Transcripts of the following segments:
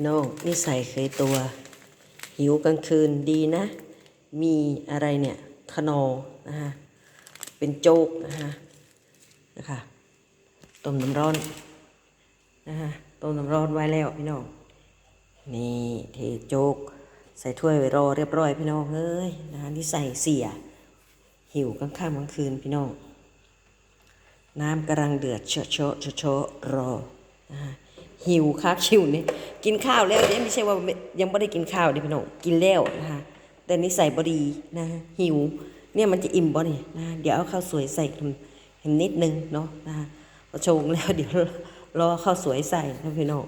พี่น้องนิสัยเคยตัว หิวกลางคืนดีนะ มีอะไรเนี่ยขนอนะฮะเป็นโจกนะฮะนะคะต้มน้ำร้อนนะฮะต้มน้ำร้อนไว้แล้วพี่น้องนี่เทโจกใส่ถ้วยไว้รอเรียบร้อยพี่น้องเอ้ยนะฮะนี่ใส่เสีย หิวกลางค่ำกลางคืนพี่น้อง น้ำกำลังเดือดเชอะเชอะเชอะเชอะรอนะฮะ หิวครับชิวนี่กินข้าวแล้วเนี่ยไม่ใช่ว่ายังไม่ได้กินข้าวเดิพี่น้องกินแล้วนะฮะแต่นิสัยบดีนะหิวเนี่ยมันจะอิ่มบ่เนี่ยนะเดี๋ยวเอาข้าวสวยใส่เห็นนิดนึงเนาะนะฮะพอชงแล้วเดี๋ยวรอข้าวสวยใส่นะพี่น้อง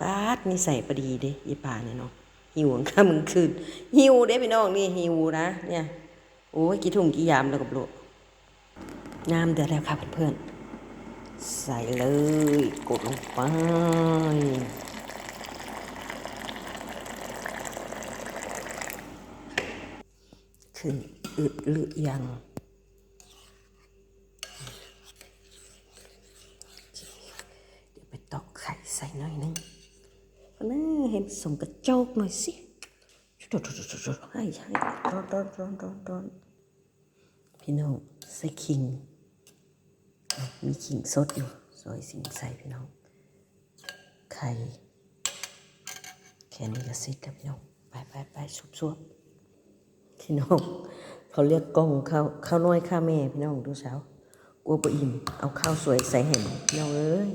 ปาดนิสัยบดีเด้ยี่ป่าเนี่ยเนาะหิวข้ามึงคืนหิวเด้พี่น้องนี่หิวนะเนี่ยโอ้ยกี่ถุงกี่ยามแล้วกับโลกน้ำเดือดแล้วค่ะเพื่อนๆ ใส่เลยกดลงไปขึ้นอึดหรือยังเดี๋ยวไปตอกไข่ใส่หน่อยนึงน่าเห็นสมกระโจกหน่อยสิจุดๆๆๆให้ให้ร้อนร้อนร้อนร้อนร้อนพี่น้องใส่ขิง มีขิงสดอยู่ซอยสิงใส่พี่น้อง ไข่แค่นี้ก็เสร็จแล้วพี่น้อง ไปไปไปสุบสุบพี่น้อง เขาเรียกกล้องข้าวข้าวน้อยข้าวแม่พี่น้องดูเช้ากลัวปอิ่มเอาข้าวสวยใส่แห่งพี่น้องเอ้ย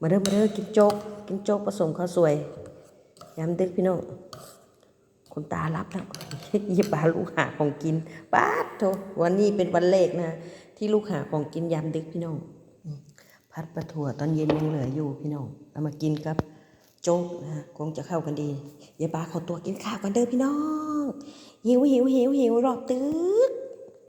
มาเด้อมาเด้อกินโจ๊กกินโจ๊กผสมข้าวสวยยามดึกพี่น้องคุณตารับแล้วยิบปาลูกหาของกินป้าดโถวันนี้เป็นวันแรกนะ ที่ลูกหาของกินยามดึกพี่น้องพัดปลาถั่วตอนเย็นยังเหลืออยู่พี่น้องเอามากินครับโจ๊กนะฮะคงจะเข้ากันดียายปาขอตัวกินข้าวกันเด้อพี่น้องหิวหิวหิวหิวรอบตึก